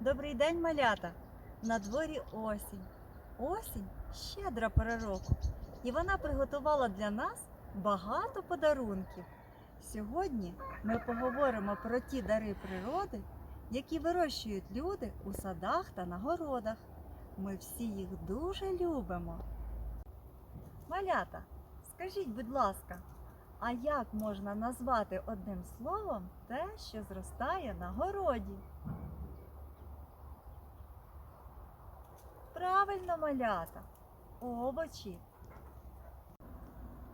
Добрий день, малята! На дворі осінь. Осінь щедра пора. І вона приготувала для нас багато подарунків. Сьогодні ми поговоримо про ті дари природи, які вирощують люди у садах та на городах. Ми всі їх дуже любимо. Малята, скажіть, будь ласка, а як можна назвати одним словом те, що зростає на городі? Правильно, малята, овочі.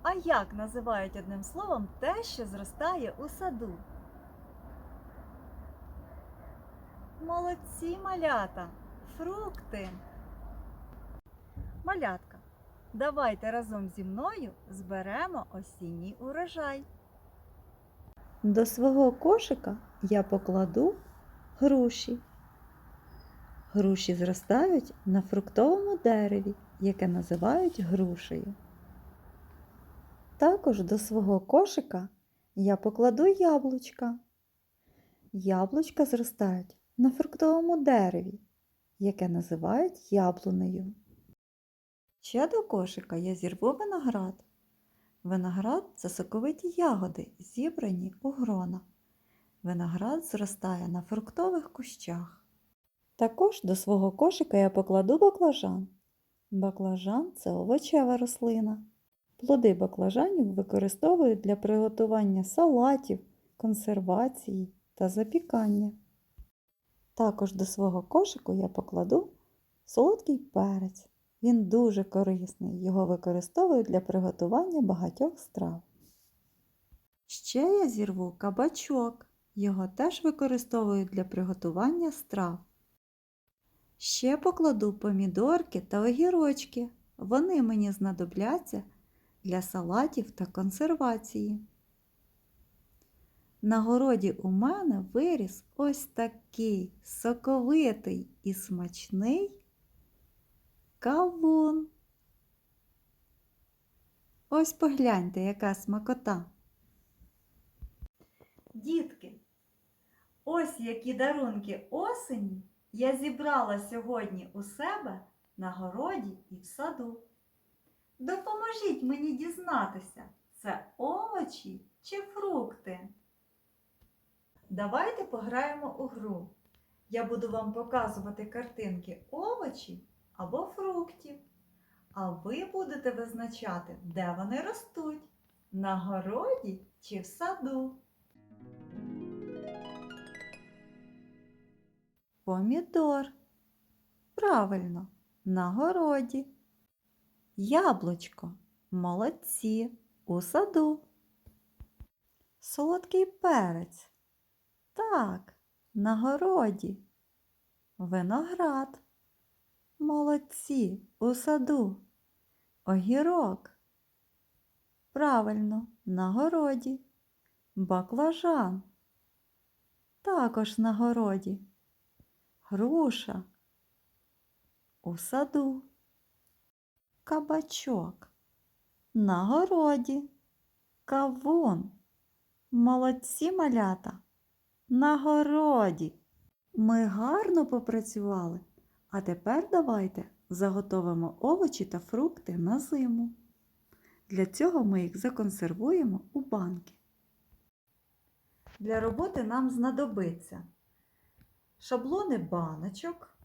А як називають одним словом те, що зростає у саду? Молодці малята, фрукти. Малятка, давайте разом зі мною зберемо осінній урожай. До свого кошика я покладу груші. Груші зростають на фруктовому дереві, яке називають грушею. Також до свого кошика я покладу яблучка. Яблучка зростають на фруктовому дереві, яке називають яблунею. Ще до кошика я зірву виноград. Виноград це соковиті ягоди, зібрані у грона. Виноград зростає на фруктових кущах. Також до свого кошика я покладу баклажан. Баклажан це овочева рослина. Плоди баклажанів використовують для приготування салатів, консервації та запікання. Також до свого кошику я покладу солодкий перець. Він дуже корисний, його використовують для приготування багатьох страв. Ще я зірву кабачок. Його теж використовують для приготування страв. Ще покладу помідорки та огірочки. Вони мені знадобляться для салатів та консервації. На городі у мене виріс ось такий соковитий і смачний кавун. Ось погляньте, яка смакота. Дітки, ось які дарунки осені я зібрала сьогодні у себе на городі і в саду. Допоможіть мені дізнатися, це овочі чи фрукти. Давайте пограємо у гру. Я буду вам показувати картинки овочів або фруктів, а ви будете визначати, де вони ростуть на городі чи в саду. Помідор. Правильно, на городі. Яблучко. Молодці. У саду. Солодкий перець. Так, на городі. Виноград. Молодці. У саду. Огірок. Правильно, на городі. Баклажан. Також на городі. Груша. У саду. Кабачок. На городі. Кавун. Молодці малята. На городі. Ми гарно попрацювали. А тепер давайте заготовимо овочі та фрукти на зиму. Для цього ми їх законсервуємо у банки. Для роботи нам знадобиться шаблони баночок,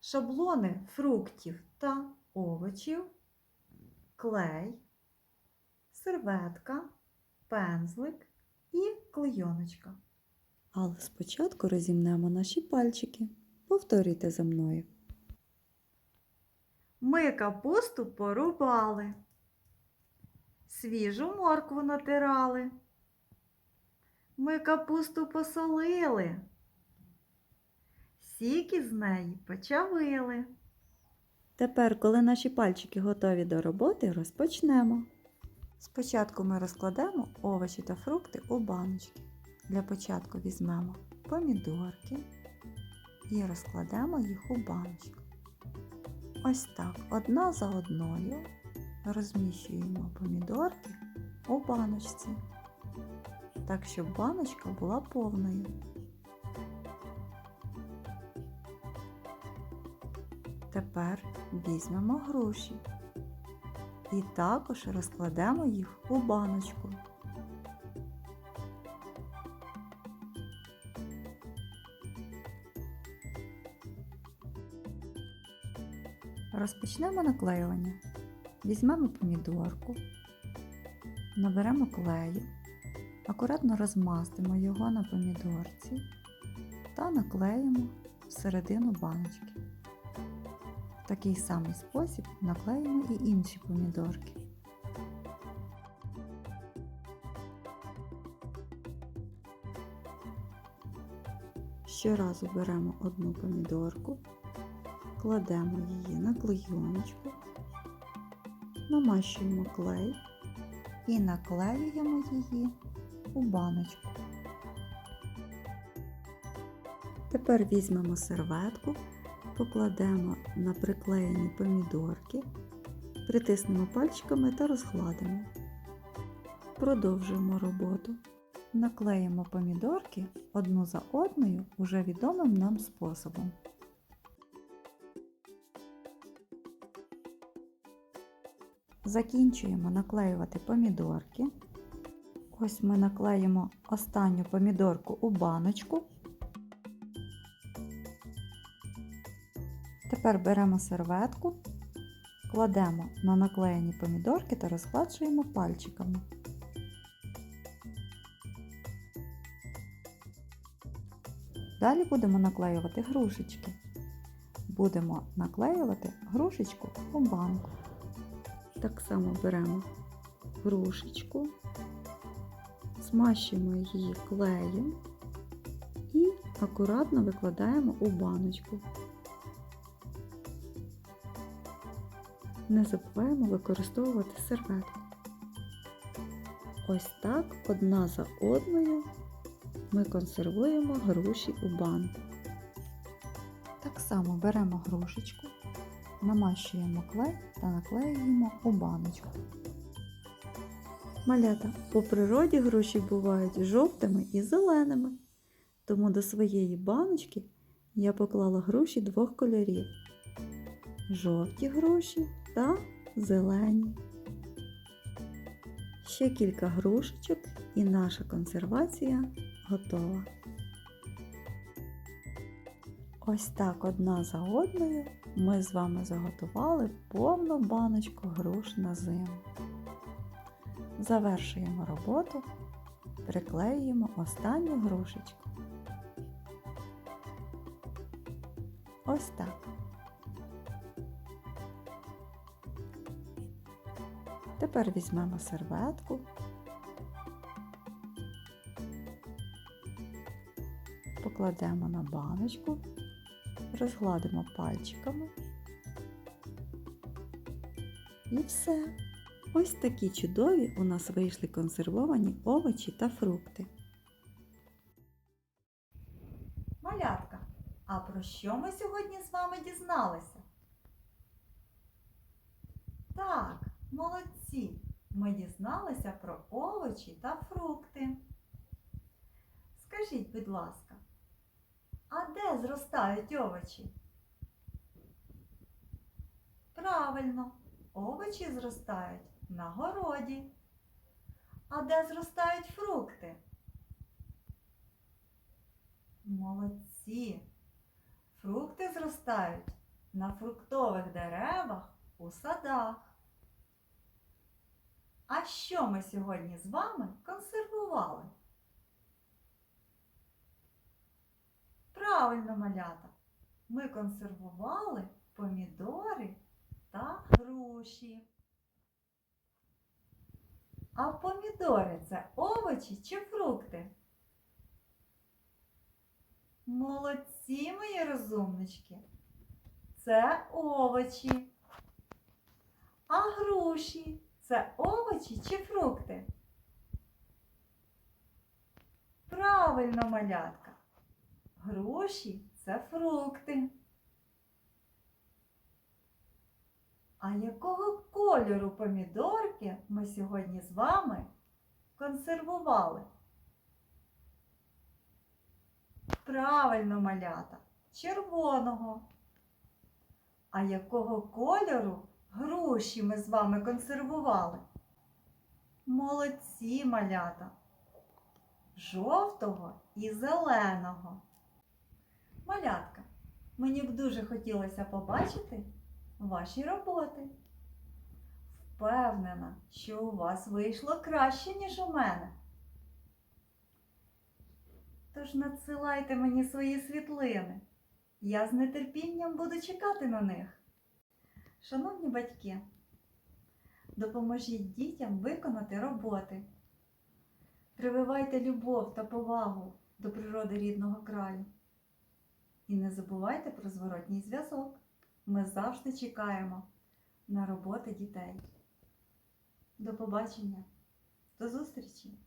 шаблони фруктів та овочів, клей, серветка, пензлик і клейоночка. Але спочатку розімнемо наші пальчики. Повторюйте за мною. Ми капусту порубали, свіжу моркву натирали. Ми капусту посолили, сік із неї почавили. Тепер, коли наші пальчики готові до роботи, розпочнемо. Спочатку ми розкладемо овочі та фрукти у баночки. Для початку візьмемо помідорки і розкладемо їх у баночку. Ось так, одна за одною розміщуємо помідорки у баночці, так щоб баночка була повною. Тепер візьмемо груші і також розкладемо їх у баночку. Розпочнемо наклеювання. Візьмемо помідорку, наберемо клею, акуратно розмастимо його на помідорці та наклеїмо всередину баночки. Такий самий спосіб наклеїмо і інші помідорки. Щоразу беремо одну помідорку, кладемо її на клейоночку, намащуємо клей і наклеюємо її у баночку. Тепер візьмемо серветку, покладемо на приклеєні помідорки, притиснемо пальчиками та розгладимо. Продовжуємо роботу. Наклеїмо помідорки одну за одною уже відомим нам способом. Закінчуємо наклеювати помідорки. Ось ми наклеїмо останню помідорку у баночку. Тепер беремо серветку, кладемо на наклеєні помідорки та розгладжуємо пальчиками. Далі будемо наклеювати грушечки. Будемо наклеювати грушечку у банку. Так само беремо грушечку, змащуємо її клеєм і акуратно викладаємо у баночку. Не забуваємо використовувати серветку. Ось так одна за одною ми консервуємо груші у банку. Так само беремо грушечку, намащуємо клей та наклеюємо у баночку. Малята, по природі груші бувають жовтими і зеленими, тому до своєї баночки я поклала груші двох кольорів жовті груші та зелені. Ще кілька грушечок і наша консервація готова. Ось так одна за одною ми з вами заготували повну баночку груш на зиму. Завершуємо роботу, приклеюємо останню грушечку. Ось так. Тепер візьмемо серветку, покладемо на баночку, розгладимо пальчиками. І все. Ось такі чудові у нас вийшли консервовані овочі та фрукти. Малятка, а про що ми сьогодні з вами дізналися? Так, молодці! Ми дізналися про овочі та фрукти. Скажіть, будь ласка, а де зростають овочі? Правильно, овочі зростають на городі. А де зростають фрукти? Молодці! Фрукти зростають на фруктових деревах у садах. А що ми сьогодні з вами консервували? Правильно, малята, ми консервували помідори та груші. А помідори це овочі чи фрукти? Молодці, мої розумнички. Це овочі. А груші це овочі чи фрукти? Правильно, малятка. Груші це фрукти. А якого кольору помідорки ми сьогодні з вами консервували? Правильно, малята, червоного. А якого кольору груші ми з вами консервували? Молодці малята. Жовтого і зеленого. Малятка, мені б дуже хотілося побачити ваші роботи. Впевнена, що у вас вийшло краще, ніж у мене. Тож надсилайте мені свої світлини. Я з нетерпінням буду чекати на них. Шановні батьки, допоможіть дітям виконати роботи. Прививайте любов та повагу до природи рідного краю. І не забувайте про зворотній зв'язок. Ми завжди чекаємо на роботи дітей. До побачення, до зустрічі!